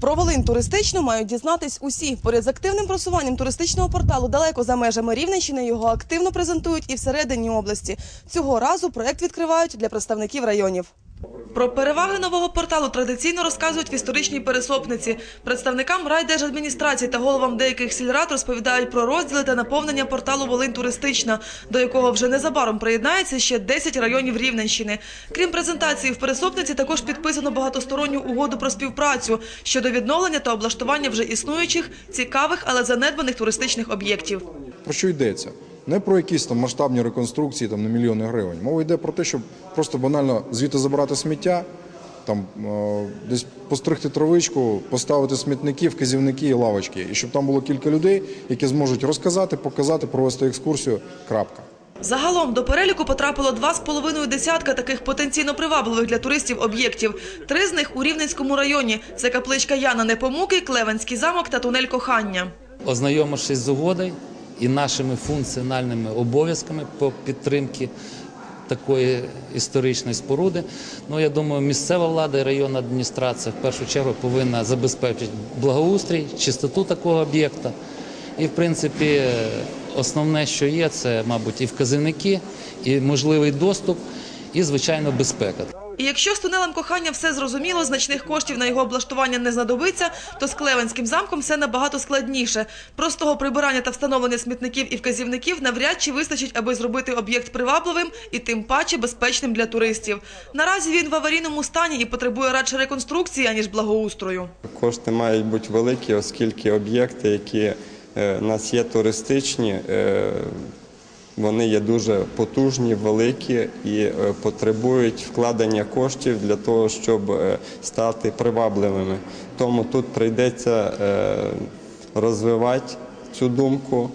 Про Волинь туристичну мають дізнатись усі. Поряд з активним просуванням туристичного порталу далеко за межами Рівненщини його активно презентують і всередині області. Цього разу проект відкривають для представників районів. Про переваги нового порталу традиційно розказують в історичній пересопниці. Представникам райдержадміністрації та головам деяких сільрад розповідають про розділи та наповнення порталу Волинь туристична, до якого вже незабаром приєднається ще 10 районів Рівненщини. Крім презентації в пересопниці, також підписано багатосторонню угоду про співпрацю щодо відновлення та облаштування вже існуючих цікавих, але занедбаних туристичних об'єктів. Про що йдеться? Не про якісь там масштабні реконструкції там, на мільйони гривень. Мова йде про те, щоб просто банально звідти забирати сміття, там, е, десь постригти травичку, поставити смітники, вказівники і лавочки. І щоб там було кілька людей, які зможуть розказати, показати, провести екскурсію. Крапка. Загалом до переліку потрапило два з половиною десятка таких потенційно привабливих для туристів об'єктів. Три з них у Рівненському районі. Це капличка Яна Непомуки, Клевенський замок та тунель кохання. Ознайомившись з угодою і нашими функціональними обов'язками по підтримці такої історичної споруди, ну я думаю, місцева влада і районна адміністрація в першу чергу повинна забезпечити благоустрій, чистоту такого об'єкта. І, в принципі, основне, що є, це, мабуть, і вказівники, і можливий доступ, і, звичайно, безпека. І якщо з тунелем кохання все зрозуміло, значних коштів на його облаштування не знадобиться, то з Клевенським замком все набагато складніше. Простого прибирання та встановлення смітників і вказівників навряд чи вистачить, аби зробити об'єкт привабливим і тим паче безпечним для туристів. Наразі він в аварійному стані і потребує радше реконструкції, аніж благоустрою. Кошти мають бути великі, оскільки об'єкти, які е, у нас є туристичні, е, вони є дуже потужні, великі і е, потребують вкладення коштів для того, щоб е, стати привабливими. Тому тут прийдеться е, розвивати цю думку,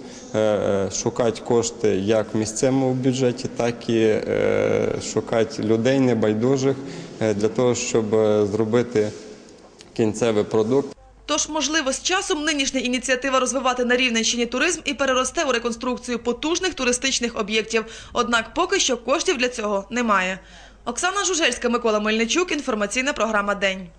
шукати кошти як в місцевому бюджеті, так і шукати людей небайдужих для того, щоб зробити кінцевий продукт. Тож, можливо, з часом нинішня ініціатива розвивати на Рівненщині туризм і переросте у реконструкцію потужних туристичних об'єктів. Однак поки що коштів для цього немає. Оксана Жужельська, Микола Мельничук. Інформаційна програма День.